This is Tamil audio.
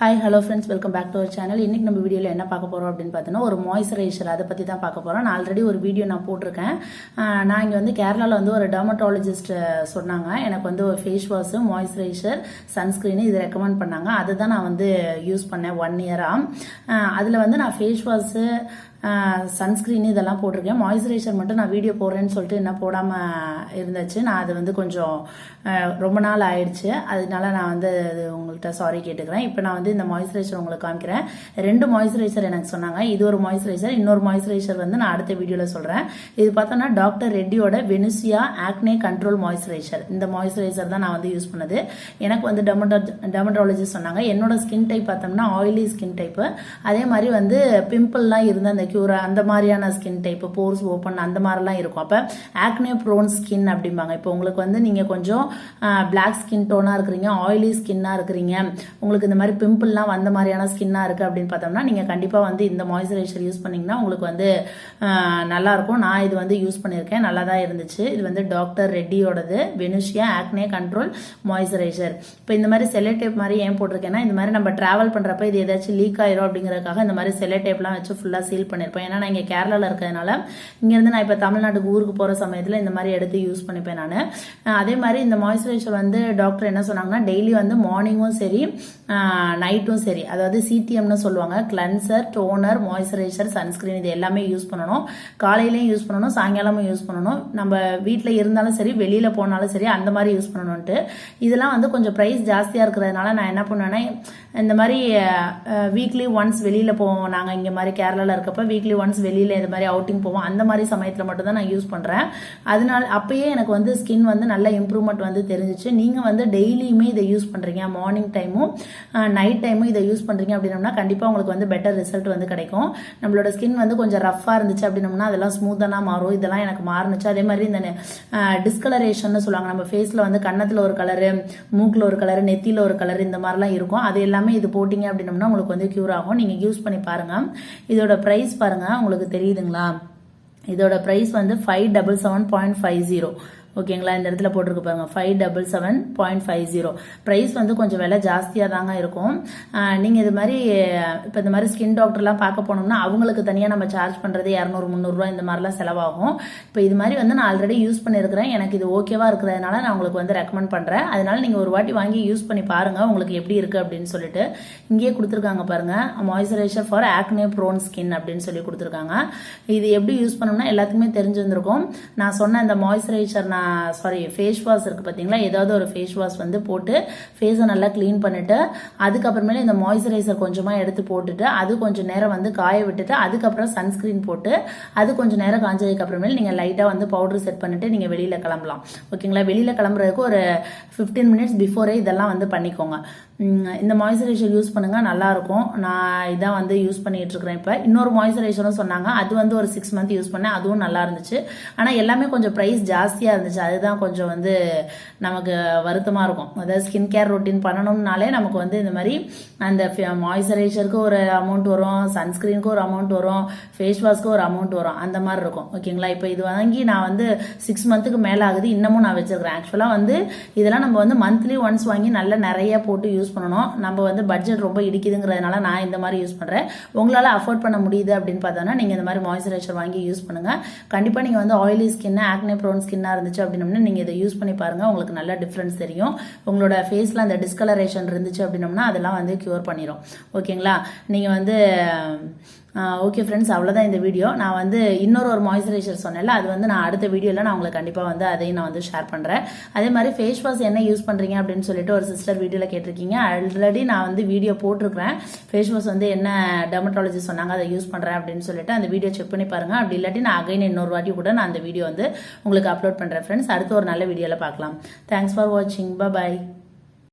Hi hello friends welcome back to our channel இன்றைக்கி நம்ம வீடியோவில் என்ன பார்க்க போகிறோம் அப்படின்னு பார்த்தோன்னா ஒரு மாய்ஸ்சரைசர் அதை பற்றி தான் பார்க்க போகிறோம் நான் ஆல்ரெடி ஒரு வீடியோ நான் போட்டிருக்கேன். நான் இங்கே வந்து கேரளாவில் வந்து ஒரு டெர்மட்டாலஜிஸ்ட் சொன்னாங்க. எனக்கு வந்து ஒரு ஃபேஸ் வாஷு மாய்ஸ்சரைசர் சன்ஸ்க்ரீனு இது ரெக்கமெண்ட் பண்ணாங்க. அதுதான் நான் வந்து யூஸ் பண்ணேன் ஒன் இயராக அதில் வந்து நான் ஃபேஸ் வாஷு சன்ஸ்க்ரீன் இதெல்லாம் போட்டிருக்கேன். மாய்ஸ்சரைசர் மட்டும் நான் வீடியோ போடுறேன்னு சொல்லிட்டு என்ன போடாமல் இருந்துச்சு. நான் அது வந்து கொஞ்சம் ரொம்ப நாள் ஆயிடுச்சு. அதனால நான் வந்து அது உங்கள்கிட்ட சாரி கேட்டுக்கிறேன். இப்போ நான் வந்து இந்த மாய்ஸ்சரைசர் உங்களுக்கு காமிக்கிறேன். ரெண்டு மாய்ஸ்சரைசர் எனக்கு சொன்னாங்க. இது ஒரு மாய்ஸ்சரைசர் இன்னொரு மாய்ஸ்சரைசர் வந்து நான் அடுத்த வீடியோவில் சொல்கிறேன் இது பார்த்தோன்னா டாக்டர் ரெட்டியோட வெனுசியா ஆக்னே கண்ட்ரோல் மாய்ஸ்சரைசர் இந்த மாய்ஸ்சரைசர் தான் நான் வந்து யூஸ் பண்ணது. எனக்கு வந்து டெமட்டோ டெமட்டாலஜிஸ்ட் சொன்னாங்க. என்னோட ஸ்கின் டைப் பார்த்தோம்னா ஆயிலி ஸ்கின் டைப்பு அதே மாதிரி வந்து பிம்பிள்லாம் இருந்த அந்த கியூர் அந்த மாதிரியான ஸ்கின் டைப் போர்ஸ் ஓப்பன் அந்த மாதிரிலாம் இருக்கும். அப்போ ஆக்னே ப்ரோன் ஸ்கின் அப்படிம்பாங்க. இப்போ உங்களுக்கு வந்து நீங்கள் கொஞ்சம் பிளாக் ஸ்கின் டோனாக இருக்கிறீங்க ஆயிலி ஸ்கின்னாக இருக்கிறீங்க உங்களுக்கு இந்த மாதிரி பிம்பிள்லாம் வந்த மாதிரியான ஸ்கின்னாக இருக்குது அப்படின்னு பார்த்தோம்னா நீங்கள் கண்டிப்பாக வந்து இந்த மாய்ஸ்சரைசர் யூஸ் பண்ணிங்கன்னா உங்களுக்கு வந்து நல்லாயிருக்கும். நான் இது வந்து யூஸ் பண்ணியிருக்கேன். நல்லா தான் இருந்துச்சு. இது வந்து டாக்டர் ரெட்டியோடது வெனுஷியா ஆக்னே கண்ட்ரோல் மாய்ஸ்சரைசர் இப்போ இந்த மாதிரி செல்லோ டேப் மாதிரி ஏன் போட்டிருக்கேன்னா இந்த மாதிரி நம்ம ட்ராவல் பண்ணுறப்ப இது ஏதாச்சும் லீக் ஆயிரும் அப்படிங்கிறதுக்காக இந்த மாதிரி செல்லோ டேப்லாம் வச்சு ஃபுல்லாக சீல் பண்ணி பண்ணியிருப்பேன் ஏன்னா நான் இங்கே கேரளாவில் இருக்கிறதுனால இங்கேருந்து நான் இப்போ தமிழ்நாட்டுக்கு ஊருக்கு போகிற சமயத்தில் இந்த மாதிரி எடுத்து யூஸ் பண்ணிப்பேன் நான். அதே மாதிரி இந்த மாய்ஸ்சரைசர் வந்து டாக்டர் என்ன சொன்னாங்கன்னா டெய்லி வந்து மார்னிங்கும் சரி நைட்டும் சரி. அதாவது சிடிஎம்னு சொல்லுவாங்க. கிளன்சர் டோனர் மாய்ஸ்சரைசர் சன்ஸ்கிரீன் இது எல்லாமே யூஸ் பண்ணணும். காலையிலையும் யூஸ் பண்ணணும் சாயங்காலமும் யூஸ் பண்ணணும். நம்ம வீட்டில் இருந்தாலும் சரி வெளியில் போனாலும் சரி அந்த மாதிரி யூஸ் பண்ணணும்ட்டு இதெல்லாம் வந்து கொஞ்சம் ப்ரைஸ் ஜாஸ்தியாக இருக்கிறதுனால நான் என்ன பண்ணுவேன்னா இந்த மாதிரி வீக்லி ஒன்ஸ் வெளியில் போவோம். நாங்கள் இங்கே மாதிரி கேரளாவில் இருக்கப்போ வீக்லி ஒன்ஸ் வெளியில் இது மாதிரி அவுட்டிங் போவோம். அந்த மாதிரி சமயத்தில் மட்டும் தான் நான் யூஸ் பண்ணுறேன் அதனால அப்பயே எனக்கு வந்து ஸ்கின் வந்து நல்ல இம்ப்ரூவ்மெண்ட் வந்து தெரிஞ்சிச்சு. நீங்கள் வந்து டெய்லியுமே இதை யூஸ் பண்ணுறீங்க மார்னிங் டைமும் நைட் டைமும் இதை யூஸ் பண்ணுறீங்க அப்படின்னம்னா கண்டிப்பாக உங்களுக்கு வந்து பெட்டர் ரிசல்ட் வந்து கிடைக்கும். நம்மளோட ஸ்கின் வந்து கொஞ்சம் ரஃப்பாக இருந்துச்சு அப்படின்னம்னா அதெல்லாம் ஸ்மூத்தானா மாறும். இதெல்லாம் எனக்கு மாறுனுச்சு. அதே மாதிரி இந்த டிஸ்கலரேஷன் சொல்லுவாங்க. நம்ம ஃபேஸில் வந்து கன்னத்தில் ஒரு கலரு மூக்கில் ஒரு கலரு நெத்தியில் ஒரு கலர் இந்த மாதிரிலாம் இருக்கும். அது எல்லாமே இது போட்டிங்க அப்படின்னம்னா உங்களுக்கு வந்து க்யூர் ஆகும். நீங்கள் யூஸ் பண்ணி பாருங்கள் இதோட ப்ரைஸ் பாருங்கள் உங்களுக்கு தெரியுதுங்களா? இதோட ப்ரைஸ் வந்து five double seven point five zero ஓகேங்களா? இந்த இடத்துல போட்டிருக்கு பாருங்க. Five double seven point five zero price வந்து கொஞ்சம் விலை ஜாஸ்தியாக தாங்க இருக்கும். நீங்கள் இது மாதிரி இப்போ இந்த மாதிரி ஸ்கின் டாக்டர்லாம் பார்க்க போனோம்னா அவங்களுக்கு தனியாக நம்ம சார்ஜ் பண்ணுறது இரநூறு முந்நூறுரூவா இந்த மாதிரிலாம் செலவாகும். இப்போ இது மாதிரி வந்து நான் ஆல்ரெடி யூஸ் பண்ணியிருக்கிறேன் எனக்கு இது ஓகேவாக இருக்கிறதுனால நான் உங்களுக்கு வந்து ரெக்கமெண்ட் பண்ணுறேன் அதனால நீங்கள் ஒரு வாட்டி வாங்கி யூஸ் பண்ணி பாருங்கள் உங்களுக்கு எப்படி இருக்குது அப்படின்னு சொல்லிட்டு. இங்கேயே கொடுத்துருக்காங்க பாருங்க. Moisturizer for acne prone skin அப்படின்னு சொல்லி கொடுத்துருக்காங்க. இது எப்படி யூஸ் பண்ணணும்னா எல்லாத்துக்குமே தெரிஞ்சு வந்திருக்கும் நான் சொன்ன இந்த மாய்ஸ்சரைசர் சாரி ஃபேஸ் வாஷ் இருக்குது பார்த்தீங்களா ஏதாவது ஒரு ஃபேஸ் வாஷ் வந்து போட்டு ஃபேஸை நல்லா க்ளீன் பண்ணிவிட்டு அதுக்கப்புறமேல இந்த மாய்ஸ்சரைசர் கொஞ்சமாக எடுத்து போட்டுட்டு அது கொஞ்சம் நேரம் வந்து காய விட்டுட்டு அதுக்கப்புறம் சன்ஸ்கிரீன் போட்டு அது கொஞ்சம் நேரம் காஞ்சதுக்கு நீங்கள் லைட்டாக வந்து பவுடர் செட் பண்ணிவிட்டு நீங்கள் வெளியில் கிளம்பலாம். ஓகேங்களா வெளியில் கிளம்புறதுக்கு ஒரு ஃபிஃப்டீன் மினிட்ஸ் பிஃபோரே இதெல்லாம் வந்து பண்ணிக்கோங்க. இந்த மாய்ஸ்சரைசர் யூஸ் பண்ணுங்க நல்லாயிருக்கும் நான் இதான் வந்து யூஸ் பண்ணிகிட்ருக்கிறேன் இப்போ. இன்னொரு மாய்ஸ்சரைசரும் சொன்னாங்க. அது வந்து ஒரு சிக்ஸ் மந்த் யூஸ் பண்ணேன். அதுவும் நல்லா இருந்துச்சு ஆனால் எல்லாமே கொஞ்சம் ப்ரைஸ் ஜாஸ்தியாக இருந்துச்சு. அதுதான் கொஞ்சம் வந்து நமக்கு வருத்தமாக இருக்கும். அதாவது ஸ்கின் கேர் ரொட்டீன் பண்ணணும்னாலே நமக்கு வந்து இந்த மாதிரி அந்த மாய்ஸ்சரைசருக்கு ஒரு அமௌண்ட் வரும் சன்ஸ்கிரீனுக்கு ஒரு அமௌண்ட் வரும் ஃபேஸ் வாஷ்க்கு ஒரு அமௌண்ட் வரும். அந்த மாதிரி இருக்கும். ஓகேங்களா? இப்போ இது வாங்கி நான் வந்து சிக்ஸ் மந்த்துக்கு மேலே ஆகுது இன்னமும் நான் வச்சுருக்கிறேன். ஆக்சுவலாக வந்து இதெல்லாம் நம்ம வந்து மந்த்லி ஒன்ஸ் வாங்கி நல்லா நிறைய போட்டு யூஸ் யூஸ் பண்ணணும். நம்ம வந்து பட்ஜெட் ரொம்ப இடிக்குதுங்கிறதுனால நான் இந்த மாதிரி யூஸ் பண்ணுறேன் உங்களால் அஃபோர்ட் பண்ண முடியுது அப்படின்னு பார்த்தோன்னா நீங்கள் இந்த மாதிரி மாய்ஸ்சரைசர் வாங்கி யூஸ் பண்ணுங்கள் கண்டிப்பாக நீங்கள் வந்து ஆயிலி ஸ்கின்னு ஆக்னே ப்ரோன் ஸ்கின்னாக இருந்துச்சு அப்படின்னம்னா நீங்கள் இதை யூஸ் பண்ணி பாருங்கள் உங்களுக்கு நல்ல டிஃப்ரென்ஸ் தெரியும். உங்களோட ஃபேஸில் அந்த டிஸ்கலரேஷன் இருந்துச்சு அப்படின்னம்னா அதெல்லாம் வந்து க்யூர் பண்ணிடும் ஓகேங்களா நீங்கள் வந்து ஓகே ஃப்ரெண்ட்ஸ் அவ்வளோதான் இந்த வீடியோ நான் வந்து இன்னொரு ஒரு மாய்ஸ்சரைசர் சொன்னேன்ல அது வந்து நான் அடுத்த வீடியோவில் நான் உங்களுக்கு கண்டிப்பாக வந்து அதையும் நான் வந்து ஷேர் பண்ணுறேன் அதே மாதிரி ஃபேஸ் வாஷ் என்ன யூஸ் பண்ணுறீங்க அப்படின்னு சொல்லிட்டு ஒரு சிஸ்டர் வீடியோவில் கேட்டிருக்கீங்க. ஆல்ரெடி நான் வந்து வீடியோ போட்டிருக்கிறேன். ஃபேஸ் வாஷ் வந்து என்ன டெர்மட்டாலஜி சொன்னாங்க அதை யூஸ் பண்ணுறேன் அப்படின்னு சொல்லிட்டு அந்த வீடியோ செக் பண்ணி பாருங்கள் அப்படி இல்லாட்டி நான் அகைன் இன்னொரு வாட்டி கூட நான் அந்த வீடியோ வந்து உங்களுக்கு அப்லோட் பண்ணுறேன் ஃப்ரெண்ட்ஸ் அடுத்து ஒரு நல்ல வீடியோவில் பார்க்கலாம். தேங்க்ஸ் ஃபார் வாட்சிங் பாய்